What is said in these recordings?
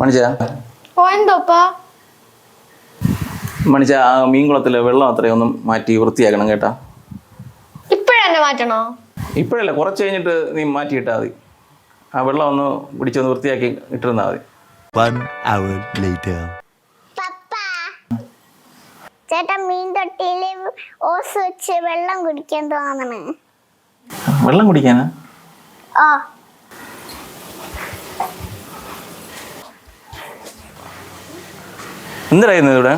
മണിച്ച? ഓ എന്തോപ്പാ? മണിച്ച ആ മീൻകുളത്തിലെ വെള്ളം അത്രയൊന്നും മാറ്റി വൃത്തിയാക്കണം കേട്ടാ. ഇപ്പോഴെന്നെ മാറ്റണോ? ഇപ്പോഴല്ല കുറച്ച് കഴിഞ്ഞിട്ട് നീ മാറ്റിയിട്ടാ മതി. ആ വെള്ളം ഒന്ന് പിടിച്ചൊന്ന് വൃത്തിയാക്കി ഇട്ടിരുന്നാ മതി. Hour later. പപ്പ ചേട്ടാ മീൻ തൊട്ടിയിൽ ഓസ് വെച്ച് വെള്ളം കുടിക്കാൻ തോന്നണ്. വെള്ളം കുടിക്കാനാ? ഓ എന്തിനായിരുന്നു ഇവിടെ?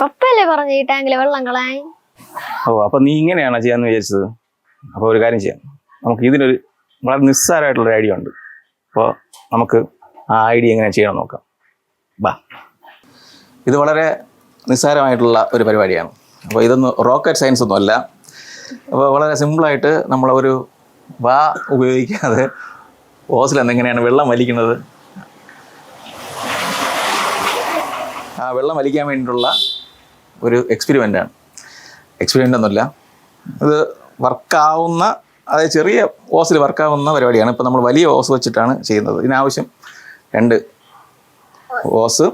പപ്പയല്ലേ പറഞ്ഞു ഈ ടാങ്കിലെ വെള്ളം കളയാൻ? ഓ അപ്പൊ നീ ഇങ്ങനെയാണോ ചെയ്യാന്ന് വിചാരിച്ചത്? അപ്പോൾ ഒരു കാര്യം ചെയ്യാം. നമുക്ക് ഇതിനൊരു വളരെ നിസ്സാരമായിട്ടുള്ളൊരു ഐഡിയ ഉണ്ട്. അപ്പോൾ നമുക്ക് ആ ഐഡിയ എങ്ങനെ ചെയ്യണം നോക്കാം. ബാ. ഇത് വളരെ നിസ്സാരമായിട്ടുള്ള ഒരു പരിപാടിയാണ്. അപ്പോൾ ഇതൊന്നും റോക്കറ്റ് സയൻസ് ഒന്നും അല്ല. അപ്പോൾ വളരെ സിമ്പിളായിട്ട് നമ്മൾ ഒരു വാ ഉപയോഗിക്കാതെ ഓസിൽ എന്തെങ്ങനെയാണ് വെള്ളം വലിക്കുന്നത് ആ വെള്ളം വലിക്കാൻ വേണ്ടിയിട്ടുള്ള ഒരു എക്സ്പെരിമെന്റാണ് എക്സ്പെരിമെന്റ് ഒന്നുമില്ല. ഇത് വർക്കാവുന്ന അതായത് ചെറിയ ഓസിൽ വർക്കാവുന്ന പരിപാടിയാണ്. ഇപ്പോൾ നമ്മൾ വലിയ ഓസ് വെച്ചിട്ടാണ് ചെയ്യുന്നത്. ഇതിനാവശ്യം രണ്ട് ഓസ്.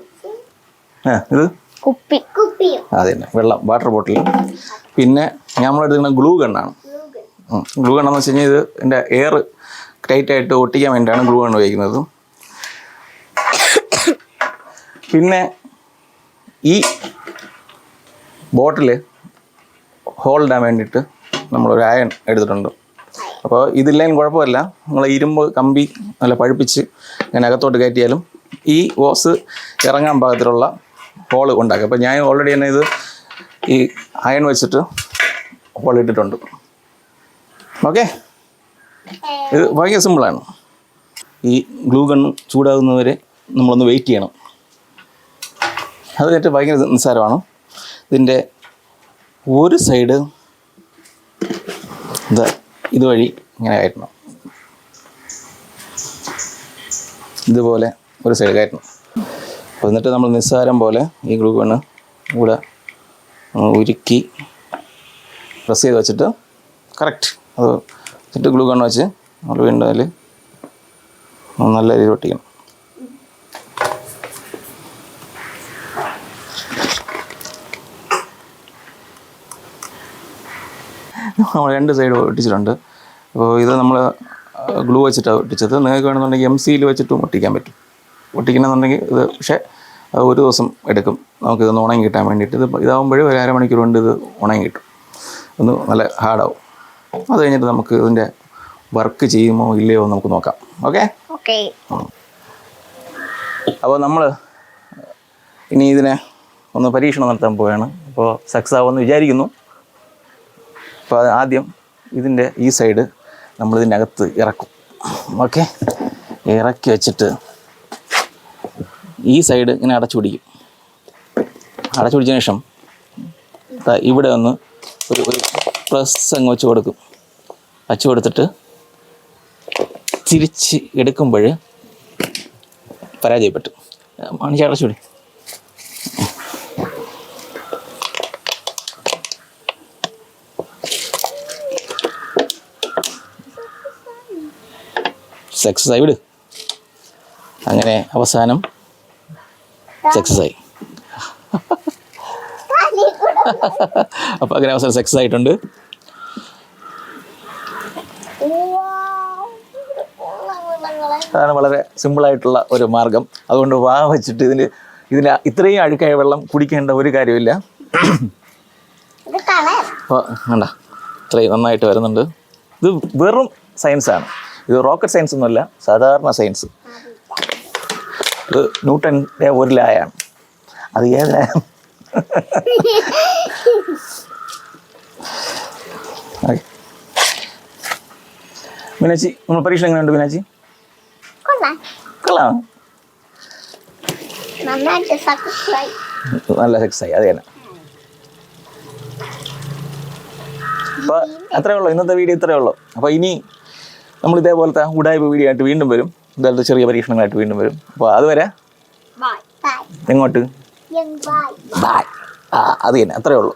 ഇത്? കുപ്പി. കുപ്പിയോ. അതെ തന്നെ. വെള്ളം വാട്ടർ ബോട്ടിൽ പിന്നെ നമ്മളെടുക്കുന്ന ഗ്ലൂ ഗണ്ണാണ് ഗ്ലൂ ഗണ്ണെന്ന് വെച്ച് കഴിഞ്ഞാൽ ഇത് എന്റെ എയർ ടൈറ്റായിട്ട് ഒട്ടിക്കാൻ വേണ്ടിയിട്ടാണ് ഗ്ലൂ ഗണ്ണ് ഉപയോഗിക്കുന്നത്. പിന്നെ ഈ ബോട്ടിൽ ഹോൾഡാൻ വേണ്ടിയിട്ട് നമ്മളൊരു അയൺ എടുത്തിട്ടുണ്ട്. അപ്പോൾ ഇതില്ലെങ്കിൽ കുഴപ്പമില്ല. നമ്മൾ ഇരുമ്പ് കമ്പി നല്ല പഴുപ്പിച്ച് ഇങ്ങനെ അകത്തോട്ട് കയറ്റിയാലും ഈ ഓസ് ഇറങ്ങാൻ പാകത്തിലുള്ള ഹോൾ ഉണ്ടാക്കുക. അപ്പോൾ ഞാൻ ഓൾറെഡി തന്നെ ഇത് ഈ അയൺ വെച്ചിട്ട് ഹോൾ ഇട്ടിട്ടുണ്ട്. ഓക്കെ? ഇത് ഭയങ്കര സിമ്പിളാണ് ഈ ഗ്ലൂ ഗൺ ചൂടാകുന്നവരെ നമ്മളൊന്ന് വെയിറ്റ് ചെയ്യണം. അത് കഴിഞ്ഞിട്ട് ഭയങ്കര നിസ്സാരമാണ്. ഇതിന്റെ ഒരു സൈഡ് ഇത് ഇതുവഴി ഇങ്ങനെ കയറ്റണം. ഇതുപോലെ ഒരു സൈഡ് കയറ്റണം. എന്നിട്ട് നമ്മൾ നിസ്സാരം പോലെ ഈ ഗ്ലൂ ഗണ്ണ് കൂടെ ഉരുക്കി പ്രസ് ചെയ്ത് വെച്ചിട്ട് കറക്റ്റ് അത് വെച്ചിട്ട് ഗ്ലൂ ഗണ്ണ് വെച്ച് നമ്മൾ വീണ്ടും അതിൽ നല്ല രീതിയിൽ ഒട്ടിക്കണം. നമ്മൾ രണ്ട് സൈഡ് ഒട്ടിച്ചിട്ടുണ്ട്. അപ്പോൾ ഇത് നമ്മൾ ഗ്ലൂ വെച്ചിട്ടാണ് ഒട്ടിച്ചത്. നിങ്ങൾക്ക് വേണമെന്നുണ്ടെങ്കിൽ എം സിയിൽ വെച്ചിട്ടും ഒട്ടിക്കാൻ പറ്റും. ഒട്ടിക്കണമെന്നുണ്ടെങ്കിൽ ഇത് പക്ഷേ അത് ഒരു ദിവസം എടുക്കും. നമുക്കിതൊന്ന് ഉണങ്ങി കിട്ടാൻ വേണ്ടിയിട്ട്. ഇത് ഇതാകുമ്പോഴേ ഒരു അരമണിക്കൂർ കൊണ്ട് ഇത് ഉണങ്ങി കിട്ടും. ഒന്ന് നല്ല ഹാർഡാവും അത് കഴിഞ്ഞിട്ട് നമുക്ക് ഇതിന്റെ വർക്ക് ചെയ്യുമോ ഇല്ലയോ എന്ന് നമുക്ക് നോക്കാം. ഓക്കെ ഓക്കെ അപ്പോൾ നമ്മൾ ഇനി ഇതിനെ ഒന്ന് പരീക്ഷണം നടത്താൻ പോവുകയാണ് അപ്പോൾ സക്സസ് ആവുമെന്ന് വിചാരിക്കുന്നു. അപ്പോൾ ആദ്യം ഇതിന്റെ ഈ സൈഡ് നമ്മളിതിനകത്ത് ഇറക്കും. ഓക്കെ? ഇറക്കി വെച്ചിട്ട് ഈ സൈഡ് ഇങ്ങനെ അടച്ചു പിടിക്കും. അടച്ചു പിടിച്ചതിന് ശേഷം ഇവിടെ ഒന്ന് ഒരു ഒരു അങ്ങ് വെച്ച് കൊടുക്കും. വച്ച് കൊടുത്തിട്ട് തിരിച്ച് എടുക്കുമ്പോൾ പരാജയപ്പെട്ടു. മണിച്ച് അടച്ചുപിടി സക്സസ് ആയി വിട്. അങ്ങനെ അവസാനം സക്സസ് ആയി. അപ്പോൾ അങ്ങനെ അവസാനം സക്സസ് ആയിട്ടുണ്ട്. അതാണ് വളരെ സിമ്പിളായിട്ടുള്ള ഒരു മാർഗം. അതുകൊണ്ട് വാ വെച്ചിട്ട് ഇതിന് ഇതിന് ഇത്രയും അഴുക്കായ വെള്ളം കുടിക്കേണ്ട ഒരു കാര്യമില്ല. വേണ്ട. ഇത്രയും നന്നായിട്ട് വരുന്നുണ്ട്. ഇത് വെറും സയൻസാണ് ഇത് റോക്കറ്റ് സയൻസ് ഒന്നുമല്ല സാധാരണ സയൻസ് ഇത് ന്യൂട്ടന്റെ ഒരു ലായാണ്. അത് ഏത് മീനാച്ചി നമ്മൾ പരീക്ഷ എങ്ങനെയുണ്ട് മീനാച്ചി കൊള്ളാം. നല്ല സെക്സായി അത് തന്നെ. അപ്പോൾ അത്രേ ഉള്ളൂ ഇന്നത്തെ വീഡിയോ ഇത്രേ ഉള്ളൂ. അപ്പോൾ ഇനി നമ്മൾ ഇതേപോലത്തെ ഉടായ്പ വീഡിയോ ആയിട്ട് വീണ്ടും വരും. ഇതേപോലത്തെ ചെറിയ പരീക്ഷണങ്ങളായിട്ട് വീണ്ടും വരും. അപ്പോൾ അതുവരെ എങ്ങോട്ട്? ബൈ ബായ് ആ അത് തന്നെ. അത്രേ ഉള്ളൂ.